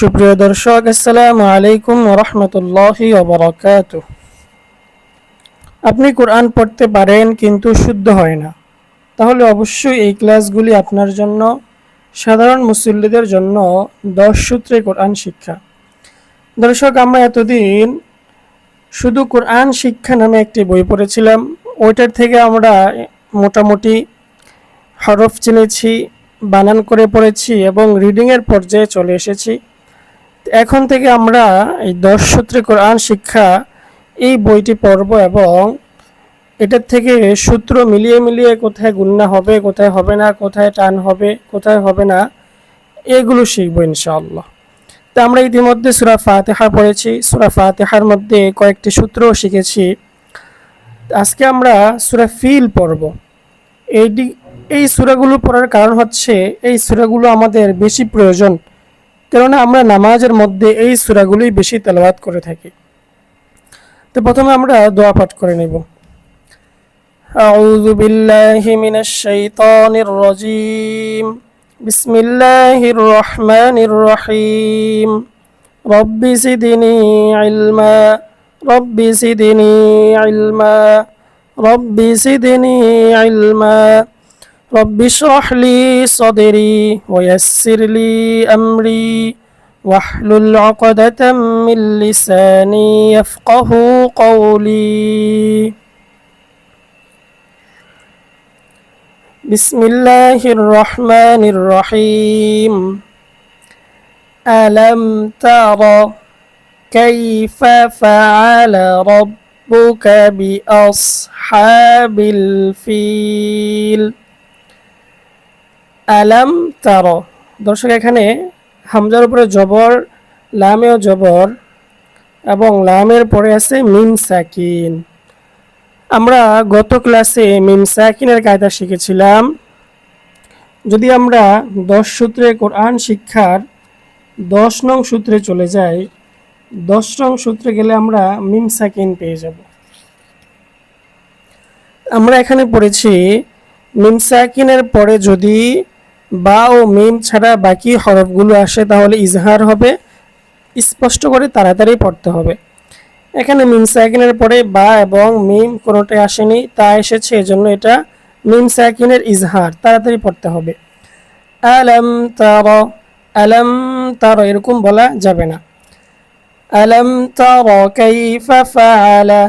সুপ্রিয় দর্শক, আসসালামু আলাইকুম রহমতুল্লাহি ওবরাকাত আপনি কোরআন পড়তে পারেন কিন্তু শুদ্ধ হয় না। তাহলে অবশ্যই এই ক্লাসগুলি আপনার জন্য, সাধারণ মুসল্লিদের জন্য দশ সূত্রে কোরআন শিক্ষা। দর্শক, আমরা এতদিন শুধু কোরআন শিক্ষা নামে একটি বই পড়েছিলাম। ওইটার থেকে আমরা মোটামুটি হরফ চিনেছি, বানান করে পড়েছি এবং রিডিংয়ের পর্যায়ে চলে এসেছি। এখন থেকে আমরা এই দশ সূত্রে কোরআন শিক্ষা, এই বইটি পড়ব এবং এটার থেকে সূত্র মিলিয়ে মিলিয়ে কোথায় গুন্না হবে, কোথায় হবে না, কোথায় টান হবে, কোথায় হবে না, এগুলো শিখব ইনশাআল্লাহ। তো আমরা ইতিমধ্যে সুরা ফাতেহা পড়েছি। সুরা ফাতেহার মধ্যে কয়েকটি সূত্রও শিখেছি। আজকে আমরা সুরা ফিল পড়ব। এইটি এই সুরাগুলো পড়ার কারণ হচ্ছে, এই সুরাগুলো আমাদের বেশি প্রয়োজন। কেননা আমরা নামাজের মধ্যে এই সুরাগুলোই বেশি তেলাওয়াত করে থাকি তো প্রথমে আমরা দোয়া পাঠ করে নেব أعوذ بالله من الشيطان الرجيم بسم الله الرحمن الرحيم رب زدني علما رب زدني علما رب زدني علما رب اشرح لي صدري ويسر لي أمري واحلل عقدة من لساني يفقه قولي. بسم الله الرحمن الرحيم. ألم تر كيف فعل ربك بأصحاب الفيل؟ আলাম তার। দর্শক, এখানে হামজার উপরে জবর লামেও জবর, এবং লামের পরে আছে মিম সাকিন। আমরা গত ক্লাসে মিম সাকিনের কায়দা শিখেছিলাম। যদি আমরা দশ সূত্রে কোরআন শিক্ষার দশ নং সূত্রে চলে যাই, দশ নং সূত্রে গেলে আমরা মিম সাকিন পেয়ে যাব। আমরা এখানে পড়েছি, মিম সাকিনের পরে যদি বা ও মিম ছাড়া বাকি হরফগুলো আসে তাহলে ইজহার হবে। স্পষ্ট করে তাড়াতাড়ি পড়তে হবে। এখানে মিম সাকিনের পরে বা এবং মিম কোনোটাই আসেনি, তা এসেছে, এজন্য এটা মিম সাকিনের ইজহার। তাড়াতাড়ি পড়তে হবে। আলম তার আলম তার এরকম বলা যাবে না। আলম তার কাইফা ফাআলা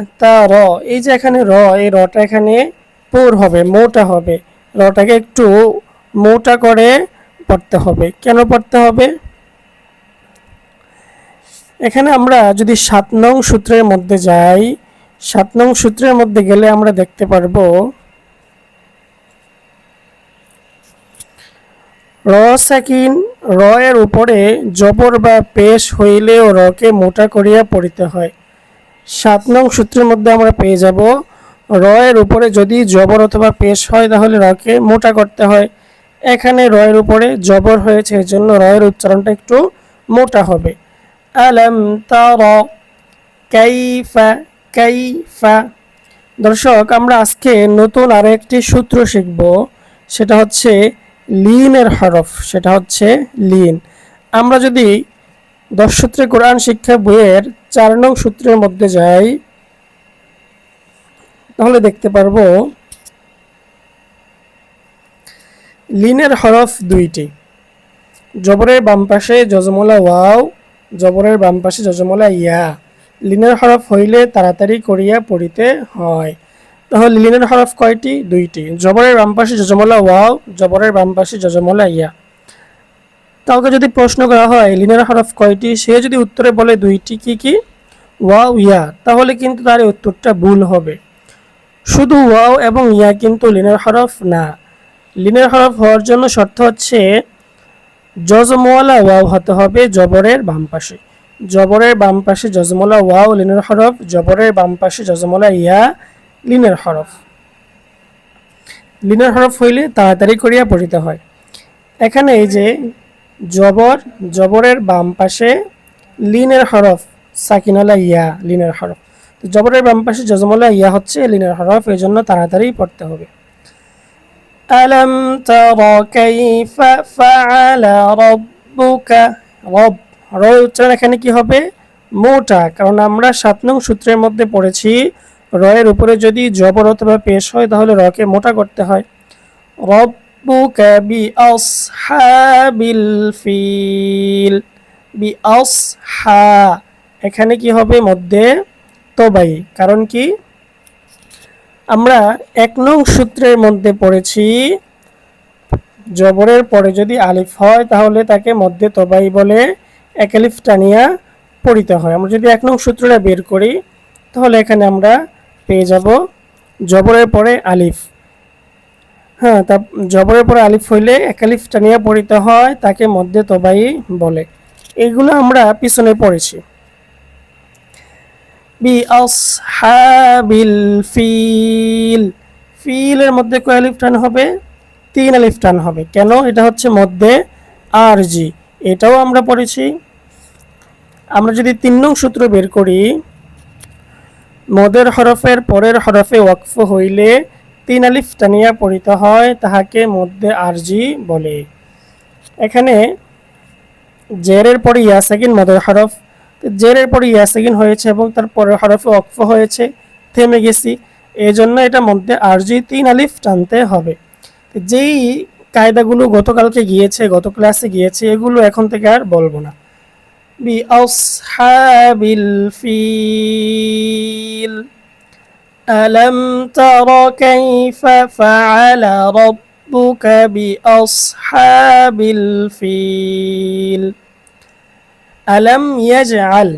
এই যে এখানে র, এই রটা এখানে পুর হবে, মোটা হবে। রটাকে একটু মোটা করে পড়তে হবে। কেন পড়তে হবে? এখানে আমরা যদি সাত নং সূত্রের মধ্যে যাই, সাত নং সূত্রের মধ্যে গেলে আমরা দেখতে পারব, র সাকিন র এর উপরে জবর বা পেশ হইলেও রকে মোটা করিয়া পড়িতে হয়। সাত নং সূত্রের মধ্যে আমরা পেয়ে যাব র এর উপরে যদি জবর অথবা পেশ হয় তাহলে রকে মোটা করতে হয়। এখানে রয়ের উপরে জবর হয়েছে এর জন্য র এর উচ্চারণটা একটু মোটা হবে। আলম তার কাইফা কাইফা। দর্শক, আমরা আজকে নতুন আরও একটি সূত্র শিখব। সেটা হচ্ছে লিনের হরফ, সেটা হচ্ছে লিন। আমরা যদি দশ সূত্রে কোরআন শিক্ষা বইয়ের চার নং সূত্রের মধ্যে যাই, তাহলে দেখতে পারব লিনের হরফ দুইটি। জবরের বাম পাশে যজমলা ওয়াও, জবরের বাম পাশে যজমলা ইয়া। লিনের হরফ হইলে তাড়াতাড়ি করিয়া পড়িতে হয়। তাহলে লিনের হরফ কয়টি? দুইটি। জবরের বাম পাশে যজমলা ওয়াও, জবরের বাম পাশে যজমলা ইয়া। কাউকে যদি প্রশ্ন করা হয়, লিনের হরফ কয়টি? সে যদি উত্তরে বলে দুইটি কি কি? Wow, yeah. তাহলে কিন্তু তার উত্তরটা ভুল হবে। শুধু ওয়াও এবং ইয়া কিন্তু লিনের হরফ না। লিনের হরফ হওয়ার জন্য শর্ত হচ্ছে জজমওয়ালা ওয়াও হতে হবে জবরের বাম পাশে। জবরের বাম পাশে জজমলা ওয়াও লিনের হরফ, জবরের বাম পাশে জজমলা ইয়া লিনের হরফ। লিনের হরফ হইলে তাড়াতাড়ি করিয়া পড়িতে হয়। এখানে এই যে জবর, জবরের বাম পাশে লিনের হরফ, সাকিনলা ইয়া লিনের হরফ। তো জবরের বাম পাশে জজমলা ইয়া হচ্ছে লিনের হরফ এই জন্য তাড়াতাড়ি পড়তে হবে। ألم تر كيف فعل ربك رب র উচ্চারণ এখানে কি হবে মোটা কারণ আমরা সাত নং সূত্রের মধ্যে পড়েছি রয়ের উপরে যদি জবর অথবা পেশ হয় তাহলে রকে মোটা করতে হয় রব্বুকা বি আসহাবিল ফিল বি হা এখানে কি হবে মধ্যে তবাই কারণ কি আমরা এক নং সূত্রের মধ্যে পড়েছি, জবরের পরে যদি আলিফ হয় তাহলে তাকে মধ্যে তবাই বলে এক আলিফ টানিয়া পড়িতে হয়। আমরা যদি এক নং সূত্রটা বের করি, তাহলে এখানে আমরা পেয়ে যাব জবরের পরে আলিফ। হ্যাঁ তা জবরের পরে আলিফ হইলে এক আলিফ টানিয়া পড়িতে হয়, তাকে মধ্যে তবাই বলে। এগুলো আমরা পিছনে পড়েছি। বি আসহাবিল ফিল। ফিলের মধ্যে কয় আলিফ টান হবে? তিন আলিফ টান হবে। কেন? এটা হচ্ছে মধ্যে আর জি এটাও আমরা পড়েছি। আমরা যদি তিন নং সূত্র বের করি, মদের হরফের পরের হরফে ওয়াকফ হইলে তিন আলিফ টানিয়া পড়িতে হয় তাহাকে মধ্যে আরজি বলে। এখানে জেরের পরে ইয়াসাকিন মদের হরফ জেরের পরে ইয়াসাকিন হয়েছে এবং তার পরের হরফে ওয়াকফ হয়েছে থেমে গেছি এই জন্য এটা মধ্যে আরজি তিন আলিফ টানতে হবে যেই কায়দাগুলো গতকালকে গিয়েছে গত ক্লাসে গিয়েছে এগুলো এখন থেকে আর বলবো না بأصحاب الفيل ألم تر كيف فعل ربك بأصحاب الفيل আলম ইয়াজ আল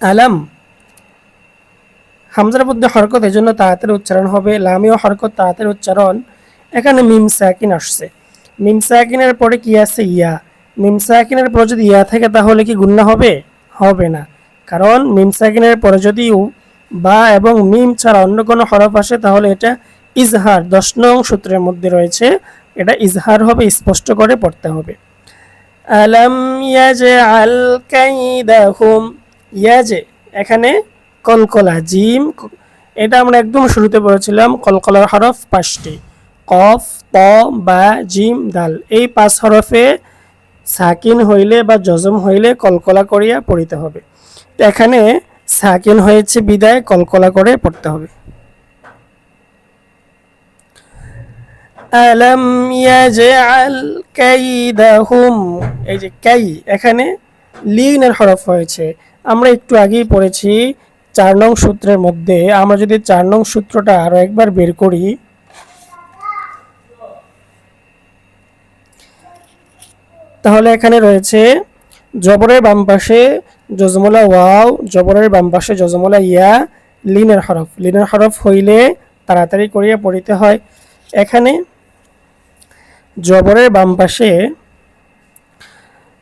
আলম হামজার মধ্যে হরকত এই জন্য তাড়াতাড়ি উচ্চারণ হবে লামিও হরকত তাড়াতাড়ি উচ্চারণ এখানে মিমসাকিন আসছে। মিমসাকিনের পরে কি আছে? ইয়া। মিমসাকিনের পরে যদি ইয়া থাকে তাহলে কি গুন্না হবে? হবে না। কারণ মিমসাকিনের পরে যদি বা এবং মিম ছাড়া অন্য কোনো হরফ আসে তাহলে এটা ইজহার, দশ নং সূত্রের মধ্যে রয়েছে। এটা ইজহার হবে, স্পষ্ট করে পড়তে হবে। আলম ইয়াজআল কাইদাহুম, ইয়াজে, এখানে কলকলা, জিম, এটা আমরা একদম শুরুতে পড়েছিলাম, কলকলার হরফ পাঁচটি, কফ, ত, বা, জিম, দাল, এই পাঁচ হরফে সাকিন হইলে বা জজম হইলে কলকলা করিয়া পড়িতে হবে। এখানে সাকিন হয়েছে বিদায়, কলকলা করে পড়তে হবে। আলম ইয়াজআল কাইদাহুম এই যে কাই এখানে লিনের হরফ হয়েছে। আমরা একটু আগেই পড়েছি চার নং সূত্রের মধ্যে। আমরা যদি চার নং সূত্রটা আরও একবার বের করি। তাহলে এখানে রয়েছে জবরের বাম পাশে জজমলা ওয়াও, জবরের বাম পাশে জজমলা ইয়া, লিনের হরফ। লিনের হরফ হইলে তাড়াতাড়ি করিয়া পড়িতে হয়। এখানে জবরের বাম পাশে,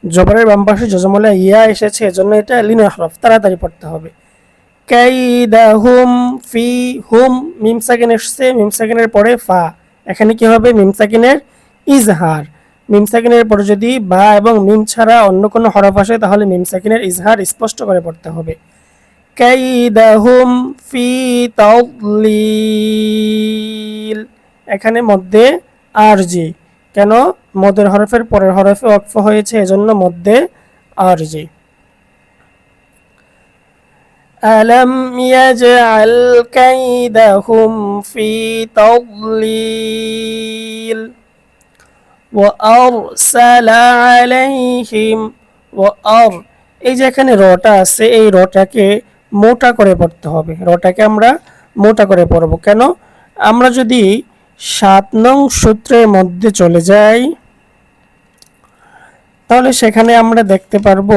জবরের বাম পাশে জজমলা ইয়া এসেছে, এজন্য এটা লিনের হরফ তাড়াতাড়ি পড়তে হবে। কাইদাহুম ফি হুম, মিম সাকিন এসছে, মিম সাকিনের পরে ফা। এখানে কি হবে? মিম সাকিনের ইজহার। মিম সাকিনের পরে যদি বা এবং মিম ছাড়া অন্য কোনো হরফ আসে, তাহলে মিম সাকিনের ইজহার স্পষ্ট করে পড়তে হবে। কাইদাহুম ফি তাওলিল। এখানে মধ্যে আরজি। কেন মদের হরফের পরের হরফে ওয়াকফ হয়েছে এজন্য মধ্যে আরজি ألم يجعل كيدهم في تضليل وأرسل عليهم وأر এই যে এখানে রটা আছে এই রটাকে মোটা করে পড়তে হবে রটাকে আমরা মোটা করে পড়ব কেন আমরা যদি সাত নং সূত্রের মধ্যে চলে যাই তাহলে সেখানে আমরা দেখতে পারব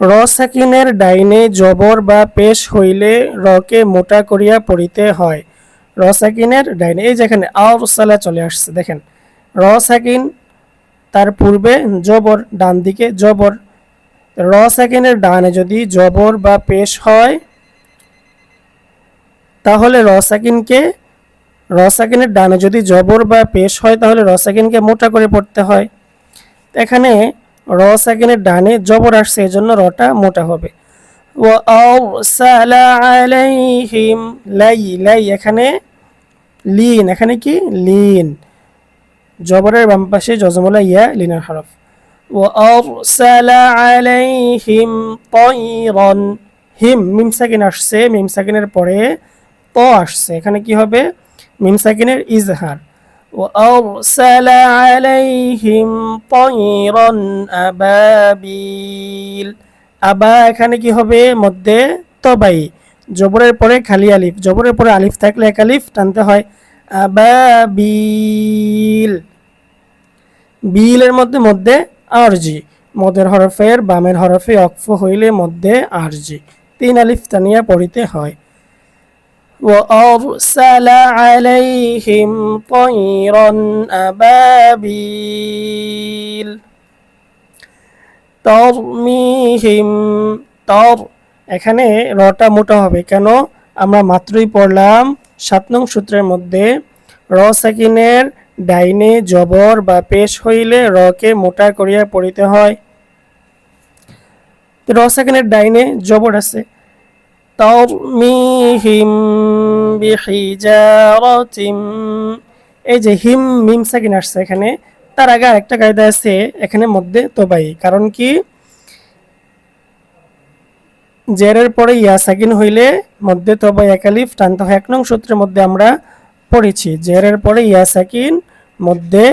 র সাকিনের ডাইনে জবর বা পেশ হইলে রকে মোটা করিয়া পড়িতে হয়। র সাকিনের ডাইনে, এই যেখানে আওরসালা চলে আসছে, দেখেন। র সাকিন তার পূর্বে জবর ডান দিকে, জবর র সাকিনের ডানে যদি জবর বা পেশ হয় তাহলে র সাকিনকে র সাকিনের ডানে যদি জবর বা পেশ হয় তাহলে র সাকিনকে মোটা করে পড়তে হয় তো এখানে র সাকিনের ডানে জবর আসছে এজন্য রটা মোটা হবে ও আরসালা আলাইহিম লাই লাই এখানে লিন এখানে কি লিন জবরের বাম পাশে জজমলা ইয়া লিনার হরফ وأرسل عليهم طيرا হিম মিম সাকিন আসছে মিম সাকিনের পরে ত আসছে এখানে কি হবে মিম সাকিনের ইজহার وأرسل عليهم طيرا أبابيل আবা এখানে কি হবে মধ্যে তবাই জবরের পরে খালি আলিফ জবরের পরে আলিফ থাকলে এক আলিফ টানতে হয় আবাবিল বিলের মধ্যে মধ্যে আরজি মদের হরফের বামের হরফে অক্ফ হইলে মধ্যে আরজি তিন আলিফ তানিয়া পড়িতে হয় وأرسل عليهم طيرا أبابيل তরমিহিম তর এখানে রটা মোটা হবে কেন আমরা মাত্রই পড়লাম সাত নং সূত্রের মধ্যে র সাকিনের ডাইনে জবর বা পেশ হইলে রকে মোটা করিয়া পড়িতে হয় তো র সাকিনের ডাইনে জবর আছে তরমিহিম বিহিজারাতিম এই যে হিম, মিম সাকিন আসছে এখানে। তার আগে আরেকটা কায়দা আছে এখানে মধ্যে তোবাই। কারণ কি? জেরের পরে ইয়া সাকিন হইলে মধ্যে তবাই একালিফ টানতে হয় এক নং সূত্রের মধ্যে আমরা পড়েছি। জেরের পরে ইয়া সাকিন, মধ্যে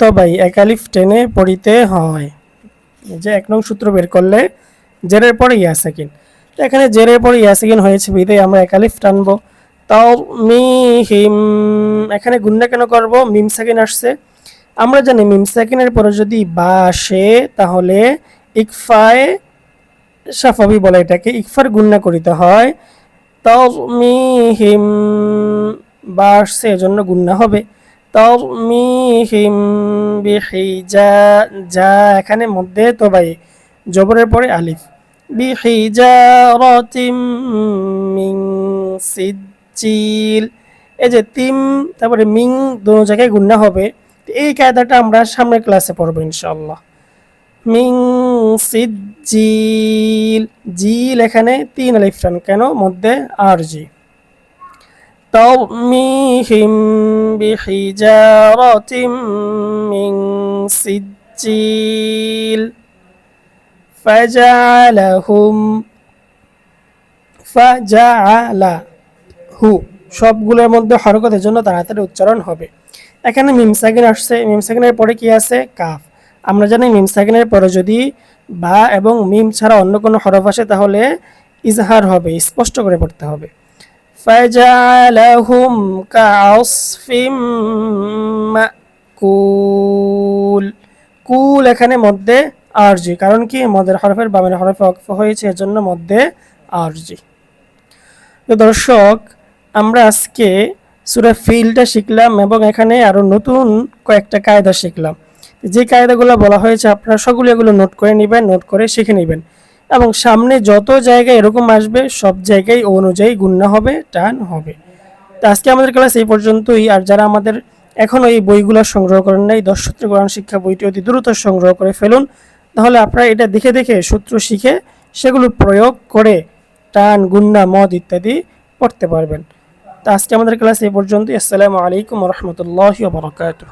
তবাই একালিফ টেনে পড়িতে হয়। যে এক নং সূত্র বের করলে জেরের পরে ইয়া সাকিন। তো এখানে জেরের পরে ইয়া সাকিন হয়েছে, বিদায় আমরা একালিফ টানবো। তাও মি হিম এখানে গুন্না কেন করব? মিম সাকিন আসছে। আমরা জানি মিম সাকিনের পরে যদি বা আসে, তাহলে ইকফায় সাফাবি বলে এটাকে, ইকফার গুন্না করিতে হয়। তাও মি হিম বা আসছে, এজন্য গুন্না হবে। তাও মি হিম বিহিজা, যা এখানে মধ্যে তো ভাই, জবরের পরে আলিফ। মিন সিজ্জিল। এই যে তিম, তারপরে মিং, দোনো জায়গায় গুন্না হবে। এই কায়দাটা আমরা সামনের ক্লাসে পড়ব ইনশাল্লাহ মিং সিজ্জিল। জিল এখানে তিন আলিফটান কেন? মধ্যে আর জি। তরমিহিম বিহিজারাতিম মিন সিজ্জিল। ফাজালাহুম ফাজালা হু সবগুলোর মধ্যে হরকতের জন্য তাড়াতাড়ি উচ্চারণ হবে। এখানে মিম সাকিন আসছে। মিম সাকিনের পরে কি আছে? কাফ। আমরা জানি মিম সাকিনের পরে যদি বা এবং মিম ছাড়া অন্য কোনো হরফ আসে তাহলে ইজহার হবে, স্পষ্ট করে পড়তে হবে। ফাজালাহুম কাউসফিম কুল কুল এখানে মধ্যে আরজি কারণ কি? মদের হরফের বামের হরফে অক্ফ হয়েছে, এজন্য মধ্যে আরজি তো দর্শক, আমরা আজকে সুরা ফিলটা শিখলাম এবং এখানে আরও নতুন কয়েকটা কায়দা শিখলাম। যে কায়দাগুলো বলা হয়েছে, আপনারা সকলে এগুলো নোট করে নেবেন নোট করে শিখে নেবেন। এবং সামনে যত জায়গায় এরকম আসবে, সব জায়গায় অনুযায়ী গুণনা হবে, টান হবে। তো আজকে আমাদের ক্লাস এই পর্যন্তই। আর যারা আমাদের এখনও এই বইগুলো সংগ্রহ করেন নাই দশ সূত্র কোরআন শিক্ষা বইটি অতি দ্রুত সংগ্রহ করে ফেলুন। তাহলে আপনারা এটা দেখে দেখে সূত্র শিখে সেগুলো প্রয়োগ করে টান গুন্না মদ ইত্যাদি পড়তে পারবেন। তো আজকে আমাদের ক্লাস এই পর্যন্ত আসসালামু আলাইকুম রহমতুল্লাহ বরকাতুহ।